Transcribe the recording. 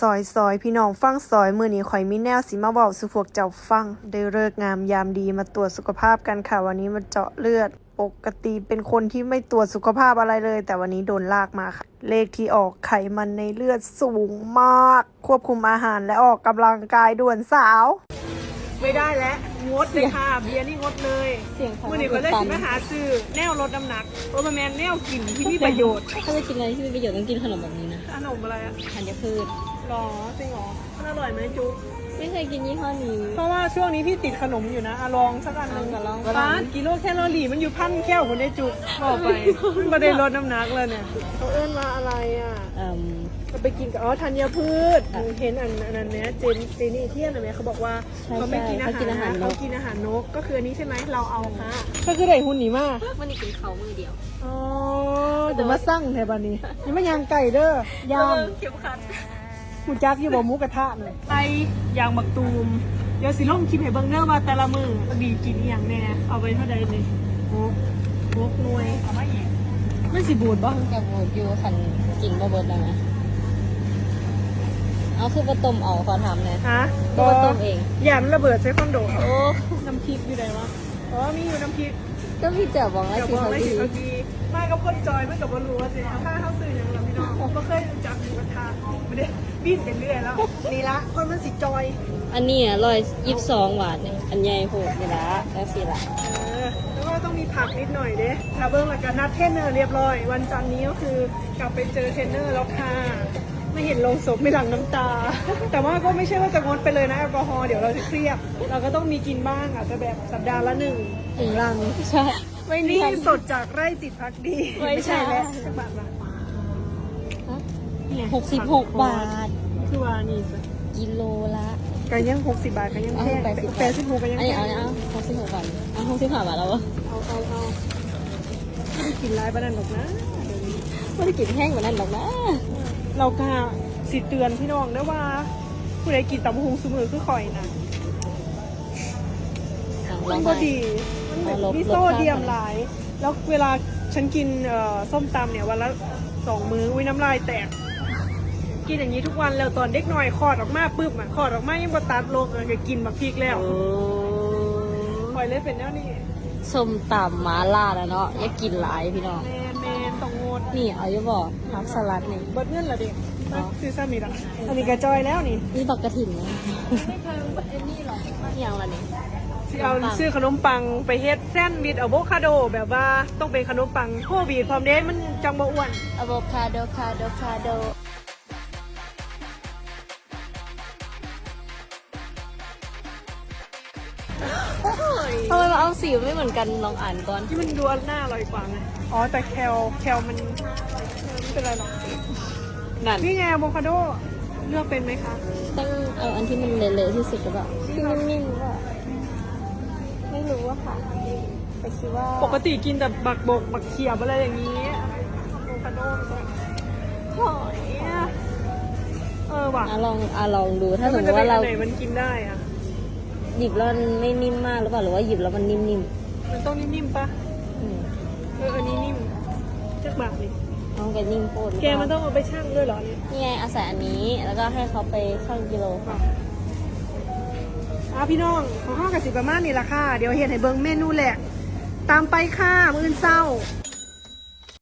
ซอยซอยพี่น้องฟังซอยมือนี้ข่อยมีแนวสิมาเว้าสู่พวกเจ้าฟัง ได้เลิกษ์งามยามดีมาตรวจสุขภาพกันค่ะ วันนี้มาเจาะเลือด ปกติเป็นคนที่ไม่ตรวจสุขภาพอะไรเลย แต่วันนี้โดนลากมาค่ะ เลขที่ออกไขมันในเลือดสูงมาก ควบคุมอาหารและออกกำลังกายด่วนสาว ไม่ได้แล้วงดเลยค่ะ เบียร์นี่งดเลยเสียงเขามื่อนี้ก็เลยสิมาหาซื้อแนวลดน้ำหนักโอเปอร์แมนแนวกินที่มีประโยชน์ ถ้าจะกินอะไรที่มีประโยชน์ต้องกินขนมแบบนี้นะขนมอะไรอะธัญพืช หรอจริงเหรอมันอร่อยไหมจุ๊บไม่เคยกินยี่ห้อนี้ เพราะว่าช่วงนี้พี่ติดขนมอยู่นะอะลองสักอันหนึงเอาลอง ป้าดกิโลแคลอรี่มันอยู่พันแก้วคนได้จุ๊บบอกไปไม่ได้ลดน้ำหนักเลยเนี่ยเขาเอิ้นมาอะไรอะ เอ่ม เราไปกินกับอ๋อธัญพืชหนูเห็นอันอันนั้นเนี้ยเจนเจนี่เที่ยนอันเนี้ยเขาบอกว่าใช่เขาไม่กินอาเขากินอาหาหารรนก เขากินอาหารนกก็คืออันนี้ใช่ไหมเราเอาค่ะก็คือได้หุ่นหนีมากวันนี้กินเขามือเดียวอ๋อเดี๋ยวมาสั่งแถวบ้านนี้ยังไม่ยางไก่เด้อย่างเข็มขัดห มูจักอยู่บ่หมูกระทะเลยไอยางบักตูม เดี๋ยวสิลงคลิปให้เบิ่งเด้อว่าแต่ละมือดีกินอหย่างแน่เอาไปเท่าใดเลยโอ้โหหน่วยเอามาอีกมันสิบูดบ่จะบูดอยู่คันกินบ่เบิดแล้วนะเอาคือประต้มเอาขอทำเลยฮะก็ต้มเองอย่ามันระเบิดใส่คอนโดโอ้น้ำพริกอยู่ไหนวะอ๋อมีอยู่น้ำพริกก็พี่เจ๋อบอกว่าเดี๋ยวสีบอกเขาไม่ดีถึงนาทีไม่ก็คนจอยไม่กับว่ารู้ว่าสิถ้าเขาซื้ออย่างเราพี่น้องผมก็เคย ไม่ได้บินไปเรื่อยแล้วนี่ละคนมันสิจอยอันนี้อะร้อยยี่สิบสองบาทเนี่ยอันใหญ่โหดนี่ละแล้วสีละเออแล้วก็ต้องมีผักนิดหน่อยเด้ถ้าเบิ้งหลักการนัดเทรนเนอร์เรียบร้อย วันจันทร์นี้ก็คือกลับไปเจอเทรนเนอร์แล้วค่ะ ไม่เห็นลงศพไม่หลังน้ำตา แต่ว่าก็ไม่ใช่ว่าจะงดไปเลยนะแอลกอฮอล์เดี๋ยวเราจะเครียดเราก็ต้องมีกินบ้างอาจจะแบบสัปดาห์ละหนึ่งถึงลัง ใช่ ไม่นี่ทันสดจากไร่จิตพักดี ไม่ใช่แล้วสักบาทละ หกสิบหกบาท คือว่านี่สิกิโลละกันยังหกสิบบาทกันยังแพงเอา80แปดสิบหกกันยังอันแพนี้งเอาเนี่ยเอาหกสิบหกบาทเอาหกสิบห้าบาทแล้ววะเอาเอาเอาไม่ได้กินร้ายบ้านนั้นหรอกนะเดี๋ยวนี้ไม่ได้กินแห้งกว่านั้นหรอกนะเราก็สิเตือนพี่น้องนะว่า ผู้ใดกินตำบักหุงสมือคือข่อยนะอะลมัอนงพอไปดี มันแบบเอาลบมีโซเดียมหลาย แล้วเวลาฉันกินเอ่อส้มตำเนี่ยวันละสองมื้ออุ้ยน้ำลายแตก กินอย่างนี้ทุกวันแล้วตอนเด็กหน่อยคลอดออกมาปุ๊บอะคลอดออกมายังบ่ตัดลงเลยก็กินบักพริกแล้วโอ้ข่อยเลยเป็นแนวนี้ส้มตำหมาล่าแล้วเนาะอย่ากินหลายพี่น้อง แมนแมนต้องงดนี่เอาอยู่บ่ผักสลัดนี่ เบิดเงินละเด็กซื้อซ้ำนี่ละอันนี้กระจอยแล้วนี่นี่บักกระถิ่นนะไม่เคยเอ็นนี่หรออย่างละนี่สิเอาซื้อขนมปังไปเฮ็ดแซนด์วิชอะโวคาโด แบบว่าต้องเป็นขนมปังโควิดพร้อมเด้มันจังบ่อ้วน อะโวคาโดคาโดคาโด ทำไมมาเอาสีไม่เหมือนกันลองอ่านก่อน ที่มันดูหน้าอร่อยกว่าไงอ๋อ แต่แคลแคลมันไม่เป็นไรหรอก นั่นนี่ไงอะโวคาโด เลือกเป็นไหมคะ ต้องเอาอันที่มันเละๆที่สุดหรือเปล่าที่นิ่มๆว่าไม่รู้อะค่ะแต่คิดว่าปกติกินแต่บักบกบักเขียบอะไรอย่างนี้โวคาโดหอยอะเออว่ะอะลองอะลองดูถ้าแล้วสมัมนมจะติเป็นว่าอัเรานไหนมันกินได้อะ หยิบแล้วมันไม่นิ่มมากหรือเปล่าหรือว่าหยิบแล้วมันนิ่มมันต้องนิ่มๆปะๆอืมเอออันนี้นิ่มจักบาทนี่ต้องแกนิ่มโคตรแกมันต้องเอาไปชั่งด้วยเหรอเนี่ยนี่ไงอาศัยอันนี้แล้วก็ให้เขาไปชั่งกิโล อะพี่น้องของห้องกับสิประมาณนี่ละค่ะ เดี๋ยวเห็นให้เบิ้งเมนูแหลกตามไปค่ะมื้ออนเศร้า